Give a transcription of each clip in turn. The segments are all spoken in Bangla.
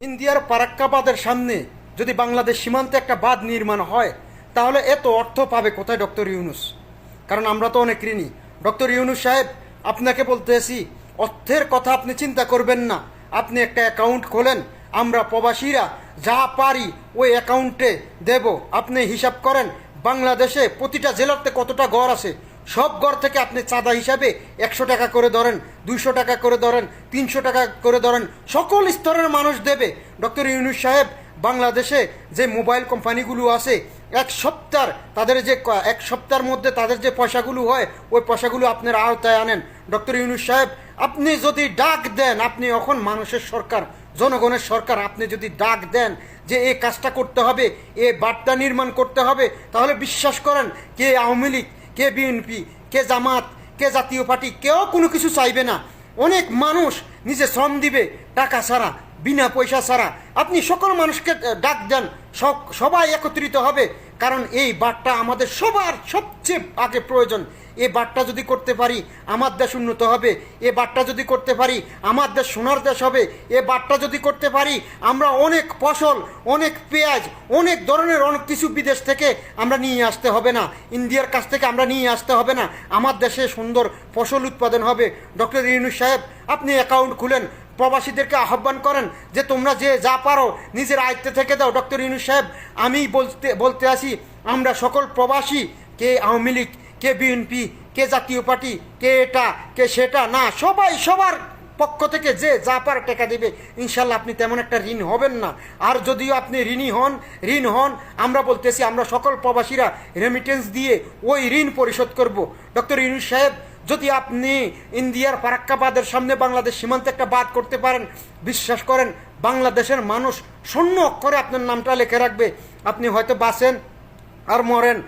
ইন্ডিয়ার পারাক্কাবাদের সামনে যদি বাংলাদেশ সীমান্তে একটা বাঁধ নির্মাণ হয়, তাহলে এত অর্থ পাবে কোথায় ডক্টর ইউনুস? কারণ আমরা তো অনেক ঋণী। ডক্টর ইউনুস সাহেব, আপনাকে বলতেছি, অর্থের কথা আপনি চিন্তা করবেন না। আপনি একটা অ্যাকাউন্ট খোলেন, আমরা প্রবাসীরা যা পারি ওই অ্যাকাউন্টে দেব। আপনি হিসাব করেন, বাংলাদেশে প্রতিটা জেলাতে কতটা ঘর আছে? সব ঘর থেকে আপনি চাঁদা হিসাবে একশো টাকা করে ধরেন, দুইশো টাকা করে ধরেন, তিনশো টাকা করে ধরেন, সকল স্তরের মানুষ দেবে। ডক্টর ইউনুস সাহেব বাংলাদেশে যে মোবাইল কোম্পানিগুলো আছে, এক সপ্তাহ তাদের যে এক সপ্তাহের মধ্যে তাদের যে পয়সাগুলো হয়, ওই পয়সাগুলো আপনার আওতায় আনেন। ডক্টর ইউনুস সাহেব, আপনি যদি ডাক দেন, আপনি এখন মানুষের সরকার, জনগণের সরকার, আপনি যদি ডাক দেন যে এই কাজটা করতে হবে, এ বার্তা নির্মাণ করতে হবে, তাহলে বিশ্বাস করেন কে আওয়ামী লীগ কে বিএনপি, কে জামাত, কে জাতীয় পার্টি, কেউ কোনো কিছু চাইবে না। অনেক মানুষ নিজে শ্রম দিবে টাকা ছাড়া। বিনা পয়সা ছাড়া। আপনি সকল মানুষকে ডাক দেন। সব- সবাই একত্রিত হবে। কারণ এই বার্তা আমাদের সবার সবচেয়ে আগে প্রয়োজন। এ বার্তা যদি করতে পারি, আমার দেশ উন্নত হবে। এ বার্তা যদি করতে পারি, আমার দেশ সোনার দেশ হবে। এ বার্তা যদি করতে পারি, আমরা অনেক ফসল, অনেক পেঁয়াজ, অনেক ধরনের অনেক কিছু বিদেশ থেকে আমরা নিয়ে আসতে হবে না। ইন্ডিয়ার কাছ থেকে আমরা নিয়ে আসতে হবে না। আমার দেশে সুন্দর ফসল উৎপাদন হবে। ডক্টর ইউনুস সাহেব, আপনি অ্যাকাউন্ট খুলেন। প্রবাসীদেরকে আহ্বান করেন যে তোমরা যে যা পারো নিজের আয়ত্তে থেকে দাও। ডক্টর ইউনুস সাহেব, আমি বলতে বলতে আসি, আমরা সকল প্রবাসী, কে আওয়ামী লীগ, কে বিএনপি, কে জাতীয় পার্টি, কে এটা, কে সেটা, না, সবাই সবার পক্ষ থেকে যে যা পারে টাকা দেবে, ইনশাল্লাহ আপনি তেমন একটা ঋণ হবেন না। আর যদিও আপনি ঋণী হন, ঋণ হন, আমরা বলতেছি আমরা সকল প্রবাসীরা রেমিটেন্স দিয়ে ওই ঋণ পরিশোধ করব। ডক্টর ইউনুস সাহেব যদি আপনি ইন্ডিয়ার ফারাক্কাবাদের সামনে বাংলাদেশ সীমান্তে একটা বাদ করতে পারেন, বিশ্বাস করেন, বাংলাদেশের মানুষ শূন্য অক্ষরে আপনার নামটা লেখে রাখবে। আপনি হয়তো বাঁচেন আর মরেন।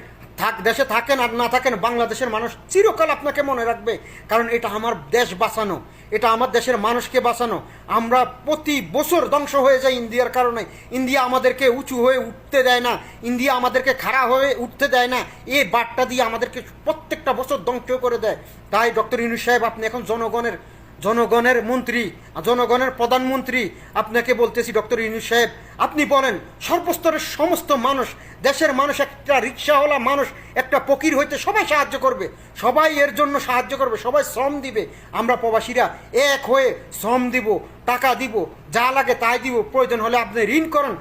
থাক, দেশে থাকেন আর না থাকেন, বাংলাদেশের মানুষ চিরকাল আপনাকে মনে রাখবে, কারণ এটা আমার দেশ বাঁচানো। এটা আমার দেশের মানুষকে বাঁচানো। আমরা প্রতি বছর ধ্বংস হয়ে যাই ইন্ডিয়ার কারণে। ইন্ডিয়া আমাদেরকে উঁচু হয়ে উঠতে দেয় না। ইন্ডিয়া আমাদেরকে খাড়া হয়ে উঠতে দেয় না। এই বার্তা দিয়ে আমাদেরকে প্রত্যেকটা বছর ধ্বংস করে দেয়। তাই ডক্টর ইউনুস সাহেব, আপনি এখন জনগণের জনগণের মন্ত্রী, জনগণের প্রধানমন্ত্রী, আপনাকে বলতেছি ডক্টর ইউনুস সাহেব, আপনি বলেন, সর্বস্তরের সমস্ত মানুষ, দেশের মানুষ একটা রিক্সাওয়ালা মানুষ, একটা ফকির হইতে সবাই সাহায্য করবে। সবাই এর জন্য সাহায্য করবে, সবাই শ্রম দিবে। আমরা প্রবাসীরা এক হয়ে শ্রম দিব, টাকা দিব, যা লাগে তাই দিব, প্রয়োজন হলে আপনি ঋণ করেন।